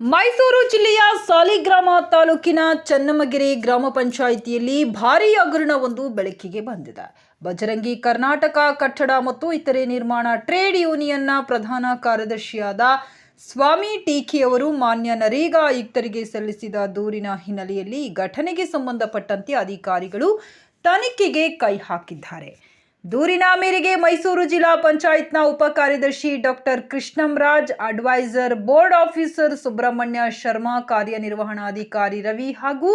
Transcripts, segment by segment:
ಮೈಸೂರು ಜಿಲ್ಲೆಯ ಸಾಲಿಗ್ರಾಮ ತಾಲೂಕಿನ ಚನ್ನಮಗಿರಿ ಗ್ರಾಮ ಪಂಚಾಯಿತಿಯಲ್ಲಿ ಭಾರೀ ಹಗರಣವೊಂದು ಬೆಳಕಿಗೆ ಬಂದಿದೆ. ಬಜರಂಗಿ ಕರ್ನಾಟಕ, ಕಟ್ಟಡ ಮತ್ತು ಇತರೆ ನಿರ್ಮಾಣ ಟ್ರೇಡ್ ಯೂನಿಯನ್ನ ಪ್ರಧಾನ ಕಾರ್ಯದರ್ಶಿಯಾದ ಸ್ವಾಮಿ ಟೀಕಿಯವರು ಮಾನ್ಯ ನರೇಗಾ ಆಯುಕ್ತರಿಗೆ ಸಲ್ಲಿಸಿದ ದೂರಿನ ಹಿನ್ನೆಲೆಯಲ್ಲಿ ಘಟನೆಗೆ ಸಂಬಂಧಪಟ್ಟಂತೆ ಅಧಿಕಾರಿಗಳು ತನಿಖೆಗೆ ಕೈ ಹಾಕಿದ್ದಾರೆ. ದೂರಿನ ಮೇರೆಗೆ ಮೈಸೂರು ಜಿಲ್ಲಾ ಪಂಚಾಯತ್ನ ಉಪ ಕಾರ್ಯದರ್ಶಿ doctor Krishnamraj, advisor board officer Subrahmanya Sharma, ಕಾರ್ಯನಿರ್ವಹಣಾಧಿಕಾರಿ ರವಿ ಹಾಗೂ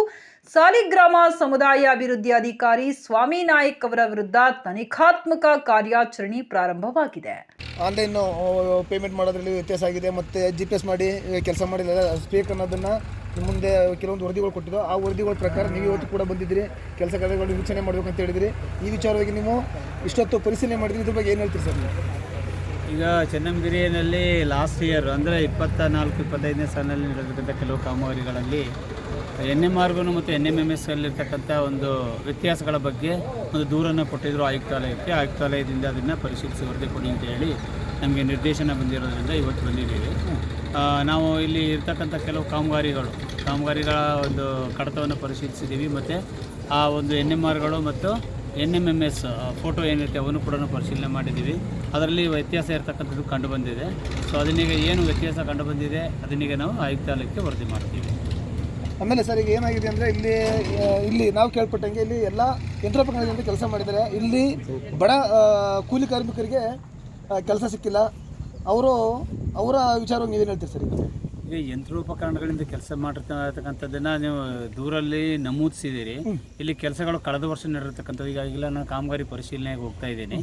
ಸಾಲಿಗ್ರಾಮ ಸಮುದಾಯ ಅಭಿವೃದ್ಧಿ ಅಧಿಕಾರಿ ಸ್ವಾಮಿ ನಾಯಕ್ ಅವರ ವಿರುದ್ಧ ತನಿಖಾತ್ಮಕ ಕಾರ್ಯಾಚರಣೆ ಪ್ರಾರಂಭವಾಗಿದೆ. ಆನ್ಲೈನ್ ಪೇಮೆಂಟ್ ಮಾಡೋದ್ರಲ್ಲಿ ವ್ಯತ್ಯಾಸ ಆಗಿದೆ. ಮತ್ತು ಜಿ ಪಿ ಎಸ್ ಮಾಡಿ, ಕೆಲಸ ಮಾಡಿಲ್ಲ ಸ್ಪೀಕ್ ಅನ್ನೋದನ್ನು ನಿಮ್ಮ ಮುಂದೆ ಕೆಲವೊಂದು ವರದಿಗಳು ಕೊಟ್ಟಿದ್ದು, ಆ ವರದಿಗಳ ಪ್ರಕಾರ ನೀವು ಇವತ್ತು ಕೂಡ ಬಂದಿದ್ದೀರಿ. ಕೆಲಸ ಕಾರ್ಯಗಳು ವೀಕ್ಷಣೆ ಮಾಡಬೇಕು ಅಂತ ಹೇಳಿದ್ರಿ. ಈ ವಿಚಾರವಾಗಿ ನೀವು ಇಷ್ಟೊತ್ತು ಪರಿಶೀಲನೆ ಮಾಡಿದ್ರಿ ಇದ್ರ ಬಗ್ಗೆ ಏನು ಹೇಳ್ತೀರಿ ಸರ್ ಈಗ ಚೆನ್ನಂಗಿರಿಯಲ್ಲಿ ಲಾಸ್ಟ್ ಇಯರ್ ಅಂದರೆ ಇಪ್ಪತ್ತ ನಾಲ್ಕು ಇಪ್ಪತ್ತೈದನೇ ಸಾಲಿನಲ್ಲಿ ನಡೆದಿರ್ತಕ್ಕಂಥ ಕೆಲವು ಕಾಮಗಾರಿಗಳಲ್ಲಿ ಎನ್ ಎಂ ಆರ್ಗೂ ಮತ್ತು ಎನ್ ಎಂ ಎಂ ಎಸ್ ಅಲ್ಲಿರ್ತಕ್ಕಂಥ ಒಂದು ವ್ಯತ್ಯಾಸಗಳ ಬಗ್ಗೆ ಒಂದು ದೂರನ್ನು ಕೊಟ್ಟಿದ್ದರು ಆಯುಕ್ತಾಲಯಕ್ಕೆ. ಆಯುಕ್ತಾಲಯದಿಂದ ಅದನ್ನು ಪರಿಶೀಲಿಸಿ ವರದಿ ಕೊಡಿ ಅಂತ ಹೇಳಿ ನಮಗೆ ನಿರ್ದೇಶನ ಬಂದಿರೋದ್ರಿಂದ ಇವತ್ತು ಬಂದಿದ್ದೀವಿ. ನಾವು ಇಲ್ಲಿ ಇರ್ತಕ್ಕಂಥ ಕೆಲವು ಕಾಮಗಾರಿಗಳು, ಕಾಮಗಾರಿಗಳ ಒಂದು ಕಡತವನ್ನು ಪರಿಶೀಲಿಸಿದ್ದೀವಿ ಮತ್ತು ಆ ಒಂದು ಎನ್ ಎಂ ಆರ್ಗಳು ಮತ್ತು N M M S photo ಏನಿರುತ್ತೆ ಅವನ್ನು ಕೂಡ ಪರಿಶೀಲನೆ ಮಾಡಿದ್ದೀವಿ. ಅದರಲ್ಲಿ ವ್ಯತ್ಯಾಸ ಇರತಕ್ಕಂಥದ್ದು ಕಂಡುಬಂದಿದೆ ಸೊ ಅದನ್ನೀಗ ಏನು ವ್ಯತ್ಯಾಸ ಕಂಡುಬಂದಿದೆ ಅದನ್ನೀಗ ನಾವು ಆಯುಕ್ತಾಲಯಕ್ಕೆ ವರದಿ ಮಾಡ್ತೀವಿ. ಆಮೇಲೆ ಸರ್, ಈಗ ಏನಾಗಿದೆ ಅಂದರೆ ಇಲ್ಲಿ ಇಲ್ಲಿ ನಾವು ಕೇಳ್ಪಟ್ಟಂಗೆ ಇಲ್ಲಿ ಎಲ್ಲ ಯಂತ್ರೋಪಕರಣಗಳಿಂದ ಕೆಲಸ ಮಾಡಿದ್ದಾರೆ. ಇಲ್ಲಿ ಬಡ ಕೂಲಿ ಕಾರ್ಮಿಕರಿಗೆ ಕೆಲಸ ಸಿಕ್ಕಿಲ್ಲ. ಅವರು ಅವರ ವಿಚಾರವಾಗಿ ನೀವೇನು ಹೇಳ್ತೀರಿ ಸರ್ ಈಗ ಈಗ ಯಂತ್ರೋಪಕರಣಗಳಿಂದ ಕೆಲಸ ಮಾಡಿರ್ತಕ್ಕಂಥದ್ದನ್ನು ನೀವು ದೂರಲ್ಲಿ ನಮೂದಿಸಿದ್ದೀರಿ. ಇಲ್ಲಿ ಕೆಲಸಗಳು ಕಳೆದ ವರ್ಷ ನಡೆದಿರ್ತಕ್ಕಂಥದ್ದು. ಈಗಾಗಲೇ ನಾನು ಕಾಮಗಾರಿ ಪರಿಶೀಲನೆಗೆ ಹೋಗ್ತಾ ಇದ್ದೀನಿ.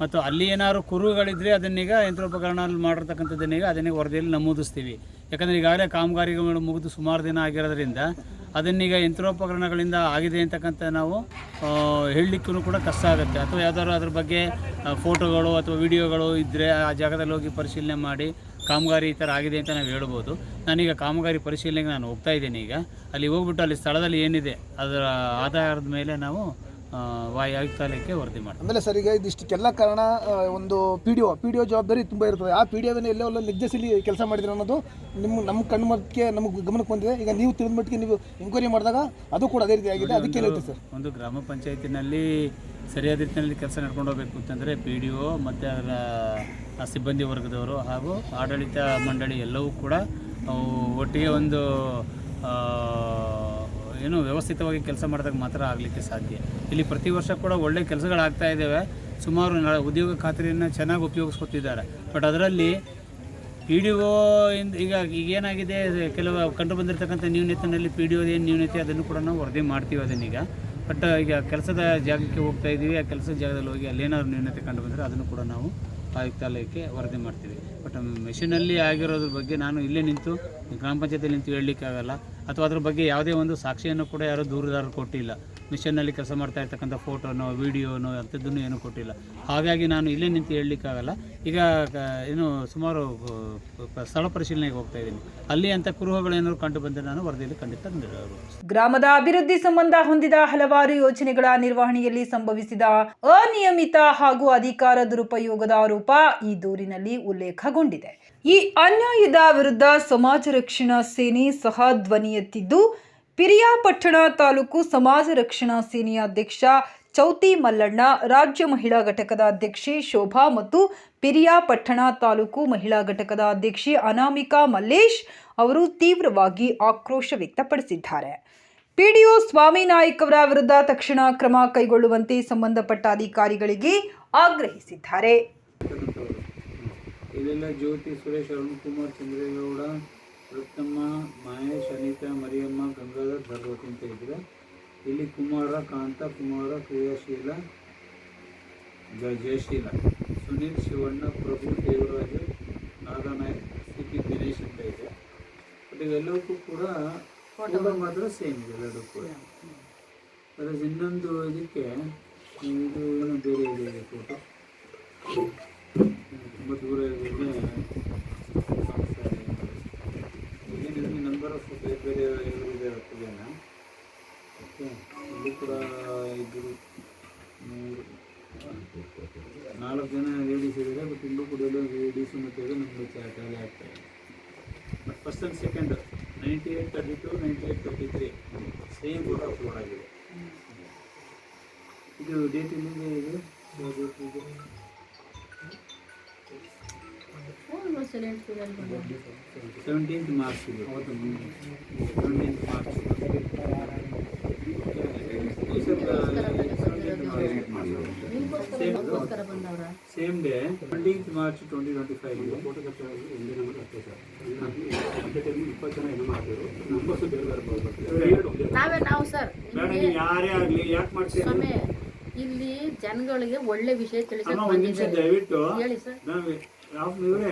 ಮತ್ತು ಅಲ್ಲಿ ಏನಾದ್ರು ಕುರುಗಳಿದ್ರೆ ಅದನ್ನೀಗ ಯಂತ್ರೋಪಕರಣ ಮಾಡಿರ್ತಕ್ಕಂಥದ್ದನ್ನೀಗ ಅದನ್ನೀಗ ವರದಿಯಲ್ಲಿ ನಮೂದಿಸ್ತೀವಿ. ಯಾಕಂದರೆ ಈಗಾಗಲೇ ಕಾಮಗಾರಿಗಳು ಮುಗಿದು ಸುಮಾರು ದಿನ ಆಗಿರೋದ್ರಿಂದ ಅದನ್ನೀಗ ಯಂತ್ರೋಪಕರಣಗಳಿಂದ ಆಗಿದೆ ಅಂತಕ್ಕಂಥ ನಾವು ಹೇಳಲಿಕ್ಕೂ ಕೂಡ ಕಷ್ಟ ಆಗುತ್ತೆ. ಅಥವಾ ಯಾವ್ದಾದ್ರು ಅದ್ರ ಬಗ್ಗೆ ಫೋಟೋಗಳು ಅಥವಾ ವಿಡಿಯೋಗಳು ಇದ್ದರೆ ಆ ಜಾಗದಲ್ಲಿ ಹೋಗಿ ಪರಿಶೀಲನೆ ಮಾಡಿ ಕಾಮಗಾರಿ ಈ ಥರ ಆಗಿದೆ ಅಂತ ನಾವು ಹೇಳ್ಬೋದು. ನಾನೀಗ ಕಾಮಗಾರಿ ಪರಿಶೀಲನೆಗೆ ನಾನು ಹೋಗ್ತಾ ಇದ್ದೀನಿ ಈಗ. ಅಲ್ಲಿ ಹೋಗ್ಬಿಟ್ಟು ಅಲ್ಲಿ ಸ್ಥಳದಲ್ಲಿ ಏನಿದೆ ಅದರ ಆಧಾರದ ಮೇಲೆ ನಾವು ವಾಯು ಆಯುಕ್ತಾಲಯಕ್ಕೆ ವರದಿ ಮಾಡ್ತೀವಿ ಆಮೇಲೆ ಸರ್ ಈಗ ಇದಿಷ್ಟಕ್ಕೆಲ್ಲ ಕಾರಣ ಒಂದು P D O P D O ಜವಾಬ್ದಾರಿ ತುಂಬ ಇರ್ತದೆ. ಆ ಪಿ ಡಿ ಒವನ್ನು ಎಲ್ಲೋ ಎಲ್ಲ ನಿರ್ದೇಶಿಸಿ ಕೆಲಸ ಮಾಡಿದ್ರೆ ಅನ್ನೋದು ನಿಮ್ಮ ನಮ್ಮ ಕಣ್ಣು ಮಟ್ಟಿಗೆ ನಮಗೆ ಗಮನಕ್ಕೆ ಬಂದಿದೆ. ಈಗ ನೀವು ತಿಳಿದ ಮಟ್ಟಿಗೆ ನೀವು ಎಂಕ್ವೈರಿ ಮಾಡಿದಾಗ ಅದು ಕೂಡ ಅದೇ ರೀತಿ ಆಗಿದೆ ಅದಕ್ಕೆ ಹೇಳುತ್ತೆ ಸರ್? ಒಂದು ಗ್ರಾಮ ಪಂಚಾಯತಿನಲ್ಲಿ ಸರಿಯಾದ ರೀತಿಯಲ್ಲಿ ಕೆಲಸ ನಡ್ಕೊಂಡು ಹೋಗಬೇಕು ಅಂತಂದರೆ ಪಿ ಡಿ ಒ ಮತ್ತು ಅದರ ಆ ಸಿಬ್ಬಂದಿ ವರ್ಗದವರು ಹಾಗೂ ಆಡಳಿತ ಮಂಡಳಿ ಎಲ್ಲವೂ ಕೂಡ ಒಟ್ಟಿಗೆ ಒಂದು ಏನು ವ್ಯವಸ್ಥಿತವಾಗಿ ಕೆಲಸ ಮಾಡಿದಾಗ ಮಾತ್ರ ಆಗಲಿಕ್ಕೆ ಸಾಧ್ಯ. ಇಲ್ಲಿ ಪ್ರತಿ ವರ್ಷ ಕೂಡ ಒಳ್ಳೆ ಕೆಲಸಗಳಾಗ್ತಾ ಇದ್ದಾವೆ. ಸುಮಾರು ಉದ್ಯೋಗ ಖಾತ್ರಿಯನ್ನು ಚೆನ್ನಾಗಿ ಉಪಯೋಗಿಸ್ಕೊತಿದ್ದಾರೆ. ಬಟ್ ಅದರಲ್ಲಿ ಪಿ ಡಿ ಒ ಇಂದ ಈಗ ಈಗ ಏನಾಗಿದೆ ಕೆಲವು ಕಂಡು ಬಂದಿರತಕ್ಕಂಥ ನ್ಯೂನತೆಯಲ್ಲಿ ಪಿ ಡಿ ಒ ಏನು ನ್ಯೂನತೆ ಅದನ್ನು ಕೂಡ ನಾವು ವರದಿ ಮಾಡ್ತೀವಿ ಅದನ್ನೀಗ. ಬಟ್ ಈಗ ಕೆಲಸದ ಜಾಗಕ್ಕೆ ಹೋಗ್ತಾ ಇದ್ದೀವಿ ಆ ಕೆಲಸದ ಜಾಗದಲ್ಲಿ ಹೋಗಿ ಅಲ್ಲೇನಾದ್ರು ನ್ಯೂನತೆ ಕಂಡು ಬಂದರೆ ಅದನ್ನು ಕೂಡ ನಾವು ಆಯುಕ್ತಾಲಯಕ್ಕೆ ವರದಿ ಮಾಡ್ತೀವಿ. ಬಟ್ ಮೆಷಿನಲ್ಲಿ ಆಗಿರೋದ್ರ ಬಗ್ಗೆ ನಾನು ಇಲ್ಲೇ ನಿಂತು ಗ್ರಾಮ ಪಂಚಾಯತಿಯಲ್ಲಿ ನಿಂತು ಹೇಳಲಿಕ್ಕಾಗಲ್ಲ. ಅಥವಾ ಅದ್ರ ಬಗ್ಗೆ ಯಾವುದೇ ಒಂದು ಸಾಕ್ಷಿಯನ್ನು ಕೂಡ ಯಾರೂ ದೂರದಾರರು ಕೊಟ್ಟಿಲ್ಲ. ಮಿಷನ್ನಲ್ಲಿ ಕೆಲಸ ಮಾಡ್ತಾ ಇರ್ತಕ್ಕಂಥ ಫೋಟೋನೋ, ವೀಡಿಯೋನೋ ಅಂಥದ್ದನ್ನು ಏನೂ ಕೊಟ್ಟಿಲ್ಲ. ಹಾಗಾಗಿ ನಾನು ಇಲ್ಲೇ ನಿಂತು ಹೇಳಲಿಕ್ಕಾಗಲ್ಲ. ಈಗ ಏನು ಸುಮಾರು ಸ್ಥಳ ಪರಿಶೀಲನೆಗೆ ಹೋಗ್ತಾ ಇದ್ದೀನಿ. ಅಲ್ಲಿ ಅಂತ ಕುರುಹುಗಳೇನಾದ್ರು ಕಂಡು ಬಂದರೆ ನಾನು ವರದಿಯಲ್ಲಿ ಖಂಡಿತ ಗ್ರಾಮದ ಅಭಿವೃದ್ಧಿ ಸಂಬಂಧ ಹೊಂದಿದ ಹಲವಾರು ಯೋಜನೆಗಳ ನಿರ್ವಹಣೆಯಲ್ಲಿ ಸಂಭವಿಸಿದ ಅನಿಯಮಿತ ಹಾಗೂ ಅಧಿಕಾರ ದುರುಪಯೋಗದ ಆರೋಪ ಈ ದೂರಿನಲ್ಲಿ ಉಲ್ಲೇಖಗೊಂಡಿದೆ. ಈ ಅನ್ಯಾಯದ ವಿರುದ್ಧ ಸಮಾಜ ರಕ್ಷಣಾ ಸೇನೆ ಸಹ ಧ್ವನಿ ಎತ್ತಿದ್ದು ಪಿರಿಯಾಪಟ್ಟಣ ತಾಲೂಕು ಸಮಾಜ ರಕ್ಷಣಾ ಸೇನೆಯ ಅಧ್ಯಕ್ಷ ಚೌತಿ ಮಲ್ಲಣ್ಣ, ರಾಜ್ಯ ಮಹಿಳಾ ಘಟಕದ ಅಧ್ಯಕ್ಷೆ ಶೋಭಾ ಮತ್ತು ಪಿರಿಯಾಪಟ್ಟಣ ತಾಲೂಕು ಮಹಿಳಾ ಘಟಕದ ಅಧ್ಯಕ್ಷೆ ಅನಾಮಿಕಾ ಮಲ್ಲೇಶ್ ಅವರು ತೀವ್ರವಾಗಿ ಆಕ್ರೋಶ ವ್ಯಕ್ತಪಡಿಸಿದ್ದಾರೆ. ಪಿಡಿಒ ಸ್ವಾಮಿ ನಾಯ್ಕ್ ಅವರ ವಿರುದ್ಧ ತಕ್ಷಣ ಕ್ರಮ ಕೈಗೊಳ್ಳುವಂತೆ ಸಂಬಂಧಪಟ್ಟ ಅಧಿಕಾರಿಗಳಿಗೆ ಆಗ್ರಹಿಸಿದ್ದಾರೆ. ಇದೆಲ್ಲ ಜ್ಯೋತಿ ಸುರೇಶ್ ಅರುಣ್ ಕುಮಾರ್ ಚಂದ್ರೇಗೌಡ ರತ್ನಮ್ಮ ಮಹೇಶ್, ಅನಿತಾ ಮರಿಯಮ್ಮ, ಗಂಗಾಧರ್ ಭಗವತಿ ಅಂತ ಇದ್ದರೆ ಇಲ್ಲಿ ಕುಮಾರ ಕಾಂತ ಕುಮಾರ ಕ್ರಿಯಾಶೀಲ ಜ- ಜಯಶೀಲ ಸುನೀಲ್ ಶಿವಣ್ಣ ಪ್ರಭು ದೇವರಾಜು ನಾಗನಾಯಕ್ ಸಿ ಪಿ ದಿನೇಶ್ ಅಂತ ಇದೆ. ಬಟ್ ಇವೆಲ್ಲವಕ್ಕೂ ಕೂಡ ಫೋಟೋ ಮಾತ್ರ. ಸೇಮ್ ಇದೆ ಎಲ್ಲರೂ ಕೂಡ. ಅದ್ರ ಇನ್ನೊಂದು ಇದಕ್ಕೆ ಇದು ಏನೋ ಬೇರೆ ಇದೆ ಫೋಟೋ ತುಂಬ ದೂರ ಇರೋದ್ರಿಂದ ಏನಿದೆ ನಂಬರ್ ಆಫ್ ಬೇರೆ ಬೇರೆ ಇದೆ ಇರ್ತದೇನ ಓಕೆ ಇಲ್ಲಿ ಕೂಡ ಇಬ್ಬರು ಮೂರು. ನಾಲ್ಕು ಜನ ಲೇಡೀಸ್ ಇದ್ದಾರೆ ಬಟ್ ಇಲ್ಲೂ ಕೂಡ ಲೇಡೀಸು ಮತ್ತು ನಮ್ಮದು ಟ್ಯಾಲಿ ಆಗ್ತಾ ಇದೆ. But first and second ninety eight thirty two ninety eight thirty three same photo upload ಆಗಿದೆ ಇದು? ಡೇಟ್ ಇಲ್ಲಿಂದ ಇದು ಸೆವೆಂಟೀನ್ತ್ ಮಾರ್ಚ್ ಇದು seventeenth March same day twentieth March twenty twenty five ನಾವೇ ನಾವು ಸರ್ ಯಾರೇ ಆಗಲಿ ಯಾಕೆ ಇಲ್ಲಿ ಜನಗಳಿಗೆ ಒಳ್ಳೆ ವಿಷಯ ನಿಮಿಷ ದಯವಿಟ್ಟು ಹೇಳಿ ಸರ್. ನಾವು ಯಾವ ಇವರೇ